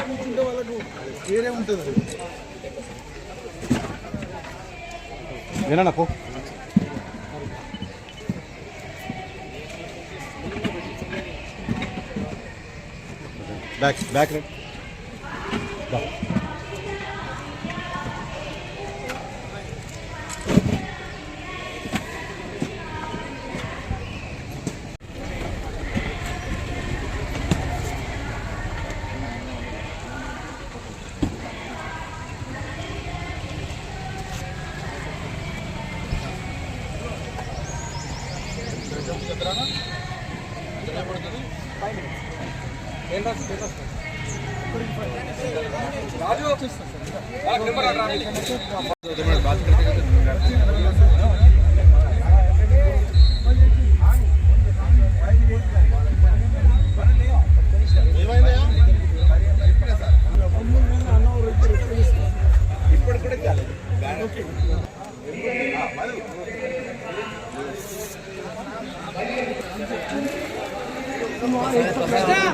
కూర్చుంటే వాళ్ళకు వేరే ఉంటుంది వినన్నా పో. Back back right Va. ¿Qué te trae? Te trae? ¿Qué es lo ¿Qué es te trae? ఇప్పుడు కూడా కాలేదు Come on,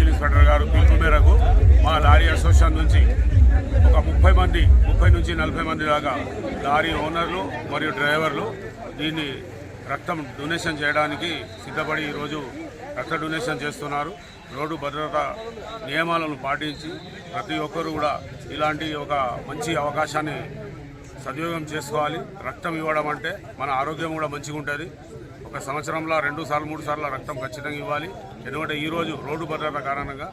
సార్ ఇన్స్పెక్టర్ గారు పిలుపు మేరకు మా లారీ అసోసియేషన్ నుంచి ఒక ముప్పై మంది ముప్పై నుంచి నలభై మంది దాకా లారీ ఓనర్లు మరియు డ్రైవర్లు దీన్ని రక్తం డొనేషన్ చేయడానికి సిద్ధపడి ఈరోజు రక్త డొనేషన్ చేస్తున్నారు. రోడ్డు భద్రత నియమాలను పాటించి ప్రతి ఒక్కరు కూడా ఇలాంటి ఒక మంచి అవకాశాన్ని సద్వినియోగం చేసుకోవాలి. రక్తం ఇవ్వడం అంటే మన ఆరోగ్యం కూడా మంచిగా ఉంటుంది ఒక సంవత్సరంలో రెండు సార్లు మూడు సార్లు రక్తం ఖచ్చితంగా ఇవ్వాలి. ఎందుకంటే ఈరోజు రోడ్డు భద్రత కారణంగా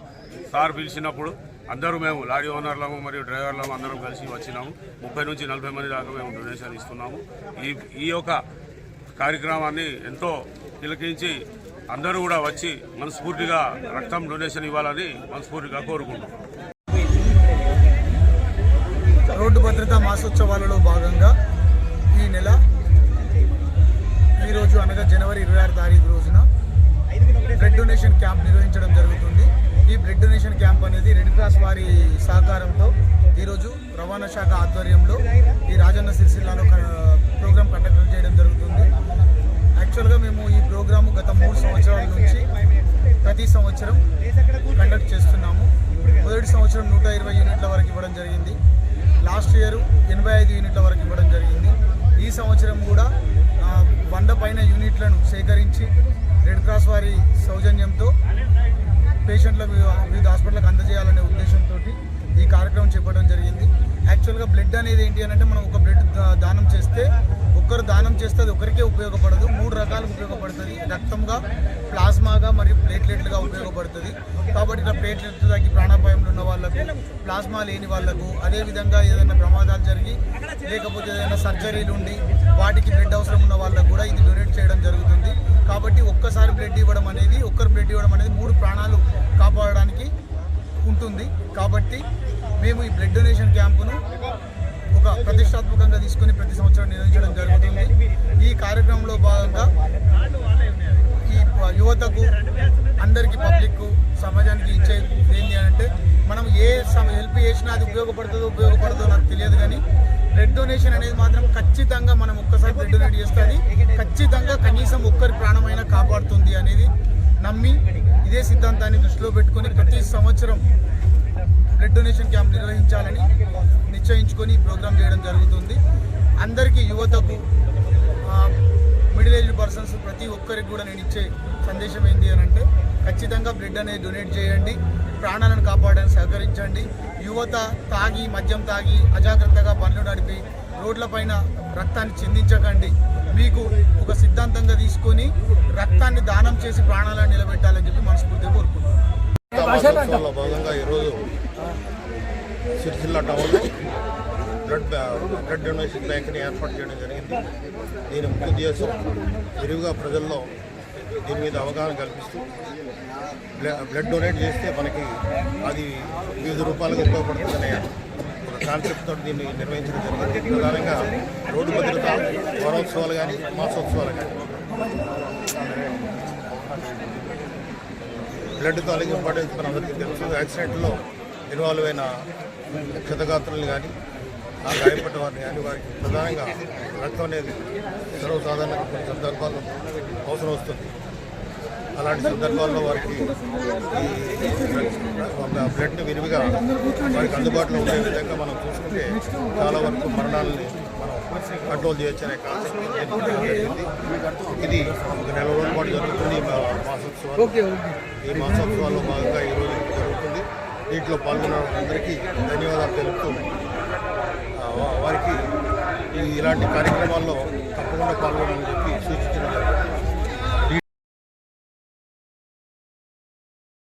సార్ పిలిచినప్పుడు అందరూ మేము లారీ ఓనర్లము మరియు డ్రైవర్లము అందరం కలిసి వచ్చినాము. ముప్పై నుంచి నలభై మంది దాకా మేము డొనేషన్ ఇస్తున్నాము. ఈ ఈ యొక్క కార్యక్రమాన్ని ఎంతో తిలకించి అందరూ కూడా వచ్చి మనస్ఫూర్తిగా రక్తం డొనేషన్ ఇవ్వాలని మనస్ఫూర్తిగా కోరుకుంటున్నాం. రోడ్డు భద్రతా మాసోత్సవాలలో భాగంగా ఈ నెల ప్రతిరోజు అనగా జనవరి ఇరవై ఆరు తారీఖు రోజున బ్లడ్ డొనేషన్ క్యాంప్ నిర్వహించడం జరుగుతుంది. ఈ బ్లడ్ డొనేషన్ క్యాంప్ అనేది రెడ్ క్రాస్ వారి సహకారంతో ఈరోజు రవాణా శాఖ ఆధ్వర్యంలో ఈ రాజన్న సిరిసిల్లాలో ప్రోగ్రాం కండక్ట్ చేయడం జరుగుతుంది. యాక్చువల్గా మేము ఈ ప్రోగ్రాము గత మూడు సంవత్సరాల నుంచి ప్రతి సంవత్సరం కండక్ట్ చేస్తున్నాము. మొదటి సంవత్సరం నూట ఇరవై యూనిట్ల వరకు ఇవ్వడం జరిగింది. లాస్ట్ ఇయర్ ఎనభై ఐదు యూనిట్ల వరకు ఇవ్వడం జరిగింది. ఈ సంవత్సరం కూడా వంద పైన యూనిట్లను సేకరించి రెడ్ క్రాస్ వారి సౌజన్యంతో పేషెంట్లకు వివిధ హాస్పిటల్కి అందజేయాలనే ఉద్దేశంతో ఈ కార్యక్రమం చేపట్టడం జరిగింది. యాక్చువల్గా బ్లడ్ అనేది ఏంటి అని అంటే మనం ఒక బ్లడ్ దానం చేస్తే ఒక్కరు దానం చేస్తే అది ఒకరికే ఉపయోగపడదు. మూడు రకాలుగా ఉపయోగపడుతుంది. రక్తంగా ప్లాస్మాగా మరియు ప్లేట్లెట్లుగా ఉపయోగపడుతుంది. కాబట్టి ఇట్లా ప్లేట్లెట్ తగ్గి ప్లాస్మా లేని వాళ్ళకు అదేవిధంగా ఏదైనా ప్రమాదాలు జరిగి లేకపోతే ఏదైనా సర్జరీలు ఉండి వాటికి బ్లడ్ అవసరం ఉన్న వాళ్ళకు కూడా ఇది డొనేట్ చేయడం జరుగుతుంది. కాబట్టి ఒక్కసారి బ్లడ్ ఇవ్వడం అనేది ఒక్కరు బ్లడ్ ఇవ్వడం అనేది మూడు ప్రాణాలు కాపాడడానికి ఉంటుంది. కాబట్టి మేము ఈ బ్లడ్ డొనేషన్ క్యాంపును ఒక ప్రతిష్టాత్మకంగా తీసుకుని ప్రతి సంవత్సరం నిర్వహించడం జరుగుతుంది. ఈ కార్యక్రమంలో భాగంగా ఈ యువతకు అందరికీ పబ్లిక్ సమాజానికి ఇచ్చే ఏంటి అని అంటే మనం ఏ హెల్ప్ చేసినా అది ఉపయోగపడుతుందో ఉపయోగపడుతుందో నాకు తెలియదు కానీ బ్లడ్ డొనేషన్ అనేది మాత్రం ఖచ్చితంగా మనం ఒక్కసారి బ్లడ్ డొనేట్ చేస్తే అది ఖచ్చితంగా కనీసం ఒక్కరి ప్రాణమైనా కాపాడుతుంది అనేది నమ్మి ఇదే సిద్ధాంతాన్ని దృష్టిలో పెట్టుకొని ప్రతి సంవత్సరం బ్లడ్ డొనేషన్ క్యాంప్ నిర్వహించాలని నిశ్చయించుకొని ఈ ప్రోగ్రామ్ చేయడం జరుగుతుంది. అందరికీ యువతకు మిడిల్ ఏజ్డ్ పర్సన్స్ ప్రతి ఒక్కరికి కూడా నేను ఇచ్చే సందేశం ఏంటి అని అంటే ఖచ్చితంగా బ్లడ్ అనేది డొనేట్ చేయండి ప్రాణాలను కాపాడడానికి సహకరించండి. యువత తాగి మద్యం తాగి అజాగ్రత్తగా బండ్లు నడిపి రోడ్లపైన రక్తాన్ని చిందించకండి. మీకు ఒక సిద్ధాంతంగా తీసుకొని రక్తాన్ని దానం చేసి ప్రాణాలను నిలబెట్టాలని చెప్పి మనస్ఫూర్తిగా కోరుకుంటున్నాను. వారోత్సవాల్లో భాగంగా ఈరోజు సిరిసిల్ల టౌన్లో బ్లడ్ బ్లడ్ డొనేషన్ బ్యాంక్ని ఏర్పాటు చేయడం జరిగింది. దీని ముఖ్య ఉద్దేశం విరివిగా ప్రజల్లో దీని మీద అవగాహన కల్పిస్తూ బ్లడ్ డొనేట్ చేస్తే మనకి అది వివిధ రూపాయలకు ఉపయోగపడుతుందనే ఒక కాన్సెప్ట్ తోటి దీన్ని నిర్వహించడం జరిగింది. ప్రధానంగా రోడ్డు భద్రత వారోత్సవాలు కానీ మాసోత్సవాలు కానీ బ్లడ్ తాలూకు ఇంపార్టెన్స్ మన అందరికీ తెలుసు. యాక్సిడెంట్లో ఇన్వాల్వ్ అయిన క్షతగాత్రులు కానీ ఆ గాయపడ్డ వారిని కానీ వారికి ప్రధానంగా రక్తం అనేది సర్వసాధారణంగా కొన్ని సందర్భాల్లో అవసరం వస్తుంది. అలాంటి సందర్భాల్లో వారికి బ్లడ్ని విరివిగా వారికి అందుబాటులో ఉండే విధంగా మనం చూసుకుంటే చాలా వరకు మరణాలని మనం కంట్రోల్ చేయొచ్చు అనే కాన్సెప్ట్ ఇది ఒక నెల రోజుల పాటు జరుగుతుంది ఈ మా- మాసోత్సవాలు. ఈ మాసోత్సవాల్లో భాగంగా ఈరోజు జరుగుతుంది. దీంట్లో పాల్గొన్న అందరికీ ధన్యవాదాలు తెలుపుతూ వారికి ఈ ఇలాంటి కార్యక్రమాల్లో తప్పకుండా పాల్గొనాలని